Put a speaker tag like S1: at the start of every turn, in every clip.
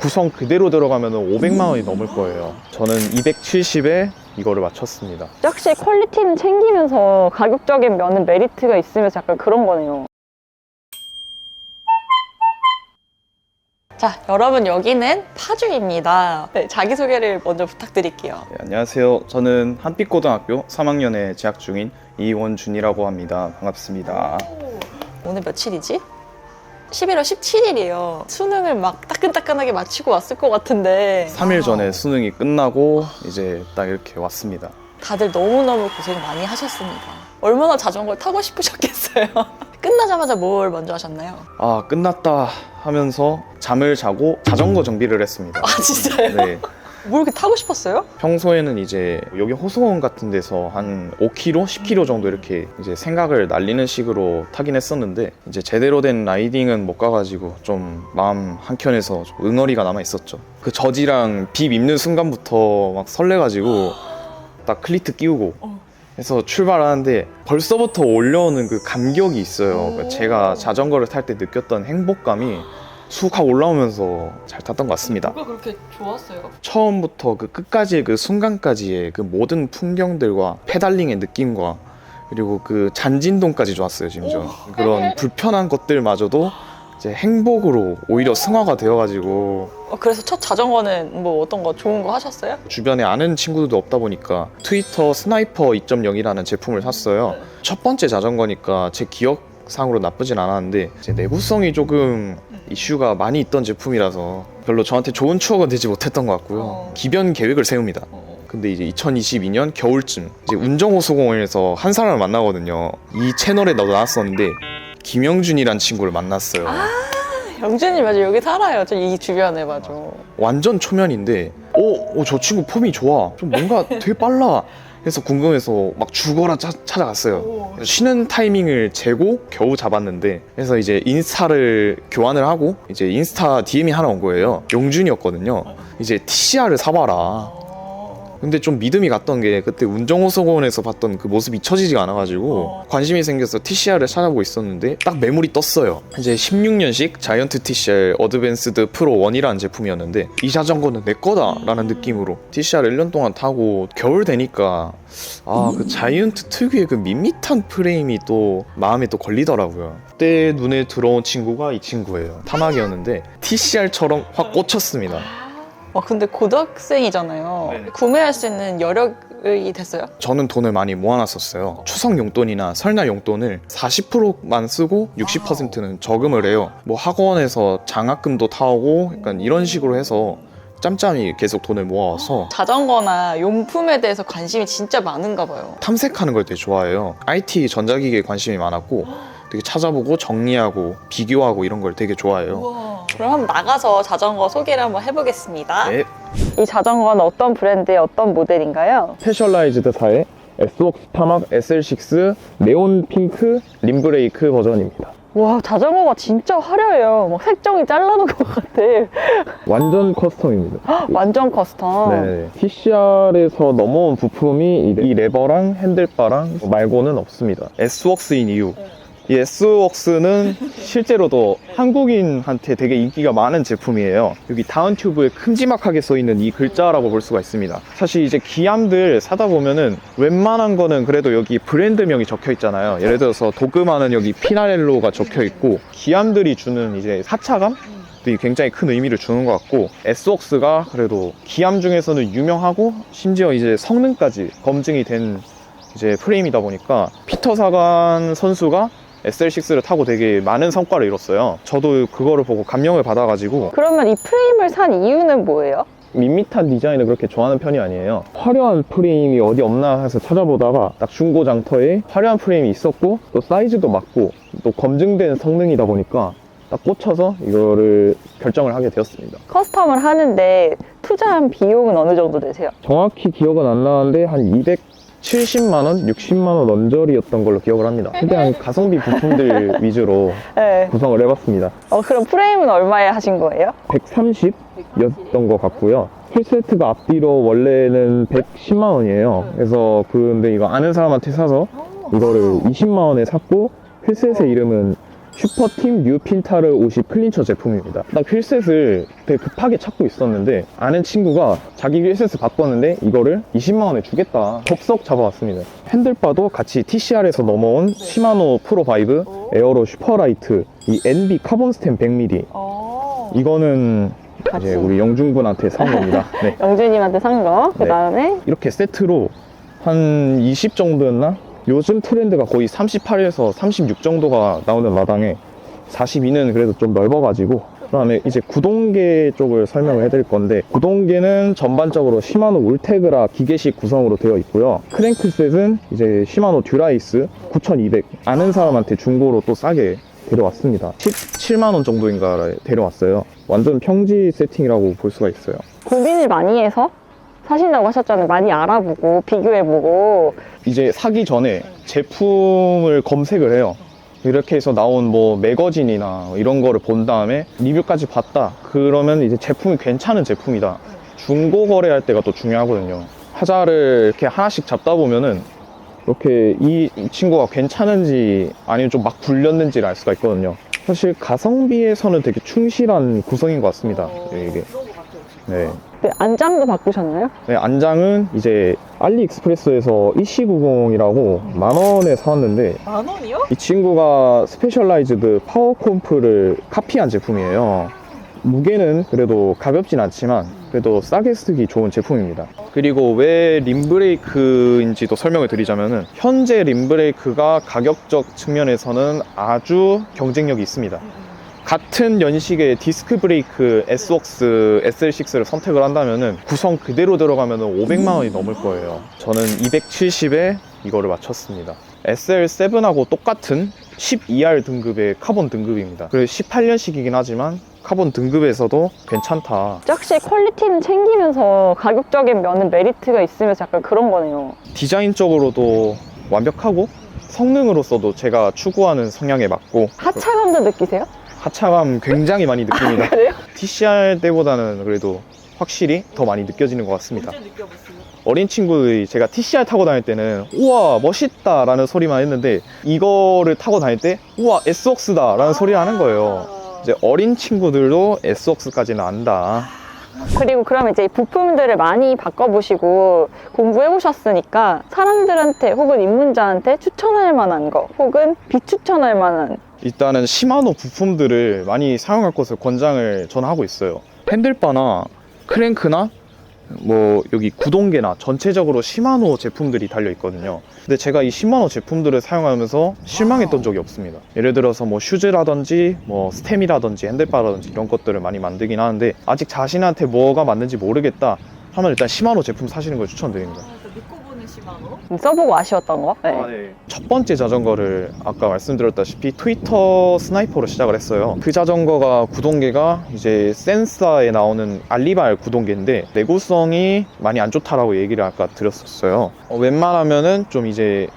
S1: 구성 그대로 들어가면 500만 원이 넘을 거예요. 저는 270에 이거를 맞췄습니다.
S2: 역시 퀄리티는 챙기면서 가격적인 면은 메리트가 있으면서 약간 그런 거네요. 자, 여러분 여기는 파주입니다. 네, 자기소개를 먼저 부탁드릴게요.
S1: 네, 안녕하세요. 저는 한빛고등학교 3학년에 재학 중인 이원준이라고 합니다. 반갑습니다.
S2: 오늘 며칠이지? 11월 17일이에요. 수능을 막 따끈따끈하게 마치고 왔을 것 같은데
S1: 3일 전에 수능이 끝나고 이제 딱 이렇게 왔습니다.
S2: 다들 너무너무 고생 많이 하셨습니다. 얼마나 자전거를 타고 싶으셨겠어요? 끝나자마자 뭘 먼저 하셨나요?
S1: 아, 끝났다 하면서 잠을 자고 자전거 정비를 했습니다.
S2: 아 진짜요?
S1: 네.
S2: 뭘 이렇게 타고 싶었어요?
S1: 평소에는 이제 여기 호수원 같은 데서 한 5km, 10km 정도 이렇게 이제 생각을 날리는 식으로 타긴 했었는데 이제 제대로 된 라이딩은 못 가가지고 좀 마음 한켠에서 좀 응어리가 남아 있었죠. 그 저지랑 비 입는 순간부터 막 설레가지고 딱 클리트 끼우고
S2: 어.
S1: 해서 출발하는데 벌써부터 올려오는 그 감격이 있어요. 제가 자전거를 탈 때 느꼈던 행복감이 쑥 하고 올라오면서 잘 탔던 것 같습니다.
S2: 뭐가 그렇게 좋았어요?
S1: 처음부터 그 끝까지의 그 순간까지의 그 모든 풍경들과 페달링의 느낌과 그리고 그 잔진동까지 좋았어요 심지어 그런 불편한 것들마저도 이제 행복으로 오히려 승화가 되어가지고
S2: 어, 그래서 첫 자전거는 뭐 어떤 거 좋은 거 하셨어요?
S1: 주변에 아는 친구들도 없다 보니까 트위터 스나이퍼 2.0이라는 제품을 샀어요 첫 번째 자전거니까 제 기억 상으로 나쁘진 않았는데 이제 내구성이 조금 이슈가 많이 있던 제품이라서 별로 저한테 좋은 추억은 되지 못했던 것 같고요
S2: 어.
S1: 기변 계획을 세웁니다 근데 이제 2022년 겨울쯤 이제 운정호수공원에서 한 사람을 만나거든요. 이 채널에 나도 나왔었는데 김영준이란 친구를 만났어요.
S2: 영준이 맞아 여기 살아요. 저 이 주변에 맞아.
S1: 완전 초면인데, 어, 어, 저 친구 폼이 좋아. 좀 뭔가 되게 빨라. 해서 궁금해서 막 죽어라 차- 찾아갔어요. 그래서 쉬는 타이밍을 재고 겨우 잡았는데, 그래서 이제 인스타를 교환을 하고 이제 인스타 DM이 하나 온 거예요. 용준이었거든요. 이제 TCR을 사봐라. 근데 좀 믿음이 갔던 게 그때 운정호수공원에서 봤던 그 모습이 잊혀지지가 않아가지고
S2: 어.
S1: 관심이 생겨서 TCR을 찾아보고 있었는데 딱 매물이 떴어요. 이제 16년식 자이언트 TCR 어드밴스드 프로 1이라는 제품이었는데 이 자전거는 내 거다라는 느낌으로 TCR을 1년 동안 타고 겨울 되니까 아 그 자이언트 특유의 그 밋밋한 프레임이 또 마음에 또 걸리더라고요. 그때 눈에 들어온 친구가 이 친구예요. 타막이었는데 TCR처럼 확 꽂혔습니다.
S2: 와 근데 고등학생이잖아요.
S1: 네네.
S2: 구매할 수 있는 여력이 됐어요?
S1: 저는 돈을 많이 모아놨었어요. 추석 용돈이나 설날 용돈을 40%만 쓰고 60%는 저금을 해요. 뭐 학원에서 장학금도 타오고 약간 이런 식으로 해서 짬짬이 계속 돈을 모아와서
S2: 자전거나 용품에 대해서 관심이 진짜 많은가 봐요.
S1: 탐색하는 걸 되게 좋아해요. IT 전자기기에 관심이 많았고 되게 찾아보고 정리하고 비교하고 이런 걸 되게 좋아해요.
S2: 그럼 한번 나가서 자전거 소개를 한번 해보겠습니다.
S1: 네.
S2: 이 자전거는 어떤 브랜드의 어떤 모델인가요?
S1: 스페셜라이즈드사의 S웍스 타막 SL6 네온 핑크 림브레이크 버전입니다.
S2: 와 자전거가 진짜 화려해요. 막 색종이 잘라놓은 것 같아.
S1: 완전 커스텀입니다.
S2: 완전 커스텀.
S1: 네. TCR에서 넘어온 부품이 이 레- 레버랑 핸들바랑 말고는 없습니다. S웍스인 이유. 이 S웍스는 실제로도 한국인한테 되게 인기가 많은 제품이에요. 여기 다운 튜브에 큼지막하게 써 있는 이 글자라고 볼 수가 있습니다. 사실 이제 기암들 사다 보면은 웬만한 거는 그래도 여기 브랜드명이 적혀 있잖아요. 예를 들어서 도그마는 여기 피나렐로가 적혀 있고 기암들이 주는 이제 사차감? 이 굉장히 큰 의미를 주는 것 같고 S웍스가 그래도 기암 중에서는 유명하고 심지어 이제 성능까지 검증이 된 이제 프레임이다 보니까 피터 사간 선수가 SL6를 타고 되게 많은 성과를 이뤘어요. 저도 그거를 보고 감명을 받아가지고
S2: 그러면 이 프레임을 산 이유는 뭐예요?
S1: 밋밋한 디자인을 그렇게 좋아하는 편이 아니에요. 화려한 프레임이 어디 없나 해서 찾아보다가 딱 중고 장터에 화려한 프레임이 있었고 또 사이즈도 맞고 또 검증된 성능이다 보니까 딱 꽂혀서 이거를 결정을 하게 되었습니다.
S2: 커스텀을 하는데 투자한 비용은 어느 정도 되세요?
S1: 정확히 기억은 안 나는데 한 270만 원, 60만 원 언저리였던 걸로 기억을 합니다. 최대한 가성비 부품들 위주로
S2: 네.
S1: 구성을 해봤습니다.
S2: 어, 그럼 프레임은 얼마에 하신 거예요?
S1: 130였던 것 같고요. 풀세트가 앞뒤로 원래는 110만 원이에요. 그래서 근데 이거 아는 사람한테 사서 이거를 20만 원에 샀고 풀셋의 이름은 슈퍼팀 뉴 핀타르 50 클린처 제품입니다. 나 휠셋을 되게 급하게 찾고 있었는데 아는 친구가 자기 휠셋을 바꿨는데 이거를 20만 원에 주겠다. 덥석 잡아왔습니다. 핸들바도 같이 TCR에서 넘어온 시마노 프로 5 에어로 슈퍼라이트 이 NB 카본 스템 100mm
S2: 어.
S1: 이거는 이제 우리 영중군한테 산 겁니다. 네.
S2: 영준님한테 산 거. 그
S1: 네.
S2: 다음에
S1: 이렇게 세트로 한 20 정도였나? 요즘 트렌드가 거의 38에서 36 정도가 나오는 마당에 42는 그래도 좀 넓어가지고 그 다음에 이제 구동계 쪽을 설명을 해드릴 건데 구동계는 전반적으로 시마노 울테그라 기계식 구성으로 되어 있고요. 크랭크셋은 이제 시마노 듀라이스 9200 아는 사람한테 중고로 또 싸게 데려왔습니다. 17만 원 정도인가 데려왔어요. 완전 평지 세팅이라고 볼 수가 있어요.
S2: 고민을 많이 해서 사신다고 하셨잖아요. 많이 알아보고 비교해보고
S1: 이제 사기 전에 제품을 검색을 해요. 이렇게 해서 나온 뭐 매거진이나 이런 거를 본 다음에 리뷰까지 봤다. 그러면 이제 제품이 괜찮은 제품이다. 중고 거래할 때가 또 중요하거든요. 하자를 이렇게 하나씩 잡다 보면은 이렇게 이 친구가 괜찮은지 아니면 좀 막 굴렸는지를 알 수가 있거든요. 사실 가성비에서는 되게 충실한 구성인 것 같습니다. 이게. 네.
S2: 네, 안장도 바꾸셨나요?
S1: 네, 안장은 이제 알리익스프레스에서 EC90이라고 만 원에 사왔는데
S2: 만 원이요?
S1: 이 친구가 스페셜라이즈드 파워콤프를 카피한 제품이에요. 무게는 그래도 가볍진 않지만 그래도 싸게 쓰기 좋은 제품입니다. 그리고 왜 림브레이크인지도 설명을 드리자면은 현재 림브레이크가 가격적 측면에서는 아주 경쟁력이 있습니다. 같은 연식의 디스크 브레이크 S웍스 SL6를 선택을 한다면은 구성 그대로 들어가면은 500만 원이 넘을 거예요. 저는 270에 이거를 맞췄습니다. SL7하고 똑같은 12R 등급의 카본 등급입니다. 그리고 18년식이긴 하지만 카본 등급에서도 괜찮다.
S2: 역시 퀄리티는 챙기면서 가격적인 면은 메리트가 있으면서 약간 그런 거네요.
S1: 디자인적으로도 완벽하고 성능으로서도 제가 추구하는 성향에 맞고
S2: 하차감도 느끼세요?
S1: 하차감 굉장히 많이 느낍니다.
S2: 그래요?
S1: TCR 때보다는 그래도 확실히 더 많이 느껴지는 것 같습니다. 어린 친구들이 제가 TCR 타고 다닐 때는 우와 멋있다 라는 소리만 했는데 이거를 타고 다닐 때 우와 S웍스다 라는 소리를 하는 거예요. 이제 어린 친구들도 S웍스까지는 안다.
S2: 그리고 그러면 이제 이 부품들을 많이 바꿔보시고 공부해보셨으니까 사람들한테 혹은 입문자한테 추천할 만한 거 혹은 비추천할 만한
S1: 일단은 시마노 부품들을 많이 사용할 것을 권장을 저는 하고 있어요. 핸들바나 크랭크나 뭐 여기 구동계나 전체적으로 시마노 제품들이 달려 있거든요. 근데 제가 이 시마노 제품들을 사용하면서 실망했던 적이 없습니다. 예를 들어서 뭐 슈즈라든지 뭐 스템이라든지 핸들바라든지 이런 것들을 많이 만들긴 하는데 아직 자신한테 뭐가 맞는지 모르겠다 하면 일단 시마노 제품 사시는 걸 추천드립니다.
S2: 써보고 아쉬웠던 거? 네.
S1: 첫 번째 자전거를 아까 말씀드렸다시피 트위터 스나이퍼로 시작을 했어요. 그 자전거가 구동계가 이제 센사에 나오는 알리발 구동계인데 내구성이 많이 안 좋다라고 얘기를 아까 드렸었어요. 어, 웬만하면은 좀 이제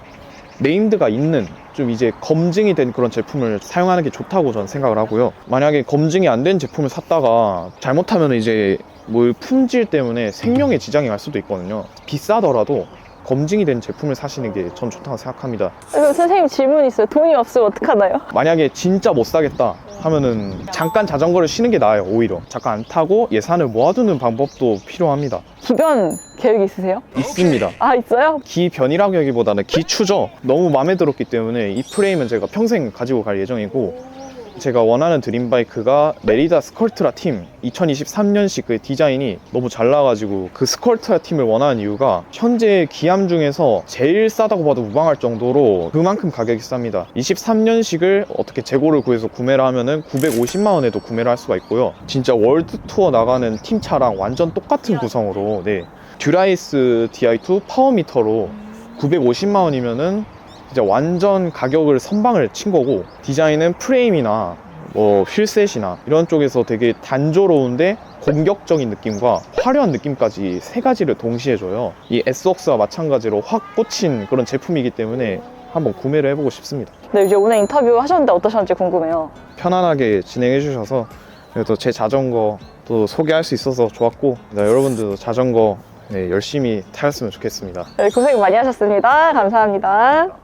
S1: 네임드가 있는 좀 이제 검증이 된 그런 제품을 사용하는 게 좋다고 저는 생각을 하고요. 만약에 검증이 안 된 제품을 샀다가 잘못하면 이제 뭐 품질 때문에 생명에 지장이 갈 수도 있거든요. 비싸더라도 검증이 된 제품을 사시는 게 전 좋다고 생각합니다.
S2: 그리고 선생님 질문 있어요. 돈이 없으면 어떡하나요?
S1: 만약에 진짜 못 사겠다 하면은 잠깐 자전거를 쉬는 게 나아요, 오히려. 잠깐 안 타고 예산을 모아두는 방법도 필요합니다.
S2: 기변 계획 있으세요?
S1: 있습니다.
S2: 아 있어요?
S1: 기변이라고 하기보다는 기추죠. 너무 마음에 들었기 때문에 이 프레임은 제가 평생 가지고 갈 예정이고 제가 원하는 드림바이크가 메리다 스컬트라 팀. 2023년식 그 디자인이 너무 잘 나와가지고 그 스컬트라 팀을 원하는 이유가 현재 기암 중에서 제일 싸다고 봐도 무방할 정도로 그만큼 가격이 쌉니다. 23년식을 어떻게 재고를 구해서 구매를 하면은 950만 원에도 구매를 할 수가 있고요. 진짜 월드 투어 나가는 팀 차랑 완전 똑같은 구성으로 네. 듀라이스 DI2 파워미터로 950만 원이면은 진짜 완전 가격을 선방을 친 거고 디자인은 프레임이나 뭐 휠셋이나 이런 쪽에서 되게 단조로운데 공격적인 느낌과 화려한 느낌까지 세 가지를 동시에 줘요. 이 S웍스와 마찬가지로 확 꽂힌 그런 제품이기 때문에 한번 구매를 해보고 싶습니다.
S2: 네, 이제 오늘 인터뷰 하셨는데 어떠셨는지 궁금해요.
S1: 편안하게 진행해 주셔서 그래도 제 자전거 또 소개할 수 있어서 좋았고 네, 여러분들도 자전거 네, 열심히 타셨으면 좋겠습니다.
S2: 네, 고생 많이 하셨습니다. 감사합니다.